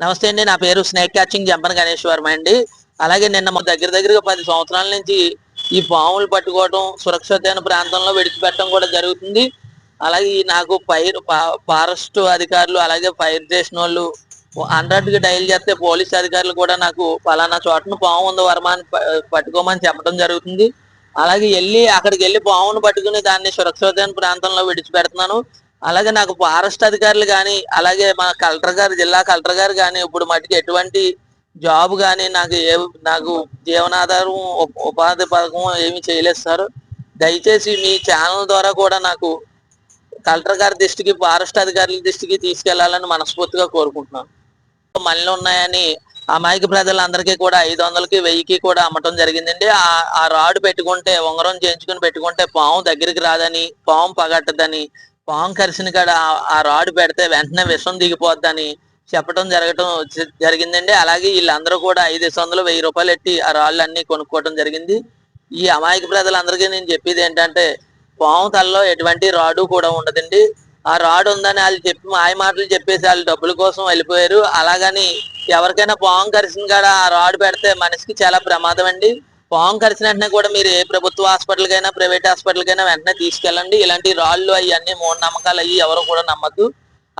నమస్తే అండి నా పేరు స్నేక్ క్యాచింగ్ జంపన్ గణేష్ వర్మ అండి. అలాగే నిన్న మా దగ్గర దగ్గరగా పది సంవత్సరాల నుంచి ఈ పాములు పట్టుకోవడం సురక్షితమైన ప్రాంతంలో విడిచిపెట్టడం కూడా జరుగుతుంది. అలాగే నాకు ఫైర్ ఫారెస్ట్ అధికారులు అలాగే ఫైర్ స్టేషన్ వాళ్ళు హండ్రెడ్ డైల్ చేస్తే పోలీస్ అధికారులు కూడా నాకు పలానా చోటను పాము ఉంది వర్మ అని పట్టుకోమని చెప్పడం జరుగుతుంది. అలాగే వెళ్ళి అక్కడికి వెళ్ళి పామును పట్టుకుని దాన్ని సురక్షితమైన ప్రాంతంలో విడిచిపెడుతున్నాను. అలాగే నాకు ఫారెస్ట్ అధికారులు కానీ అలాగే మన కలెక్టర్ గారు జిల్లా కలెక్టర్ గారు కానీ ఇప్పుడు మటుకు ఎటువంటి జాబ్ కానీ నాకు ఏ నాకు జీవనాధారం ఉపాధి పథకం ఏమి చేయలేదు సార్. దయచేసి మీ ఛానల్ ద్వారా కూడా నాకు కలెక్టర్ గారి దృష్టికి ఫారెస్ట్ అధికారుల దృష్టికి తీసుకెళ్ళాలని మనస్ఫూర్తిగా కోరుకుంటున్నాను. మళ్ళీ ఉన్నాయని అమాయక ప్రజలందరికీ కూడా ఐదు వందలకి వెయ్యికి కూడా అమ్మటం జరిగిందండి. ఆ ఆ రాడ్ పెట్టుకుంటే ఉంగరం చేయించుకుని పెట్టుకుంటే పాము దగ్గరికి రాదని పాము పగట్టదని పాము కరిసిన కాడ ఆ- రాడ్ పెడితే వెంటనే విషం దిగిపోద్దని చెప్పడం జరగటం జరిగిందండి. అలాగే వీళ్ళందరూ కూడా ఐదు వందలు వెయ్యి రూపాయలు ఎట్టి ఆ రాళ్ళు అన్ని కొనుక్కోవడం జరిగింది. ఈ అమాయక ప్రజలందరికీ నేను చెప్పేది ఏంటంటే పాము తలలో ఎటువంటి రాడు కూడా ఉండదండి. ఆ రాడ్ ఉందని వాళ్ళు చెప్పి మాయ మాటలు చెప్పేసి వాళ్ళు డబ్బుల కోసం వెళ్ళిపోయారు. అలాగని ఎవరికైనా పాము కరిసిన కాడ ఆ రాడ్ పెడితే మనిషికి చాలా ప్రమాదం అండి. పాము కరిసిన వెంటనే కూడా మీరు ఏ ప్రభుత్వ హాస్పిటల్కైనా ప్రైవేట్ హాస్పిటల్కైనా వెంటనే తీసుకెళ్ళండి. ఇలాంటి రాళ్ళు అవి అన్ని మూఢనమ్మకాలు అవి ఎవరు కూడా నమ్మద్దు.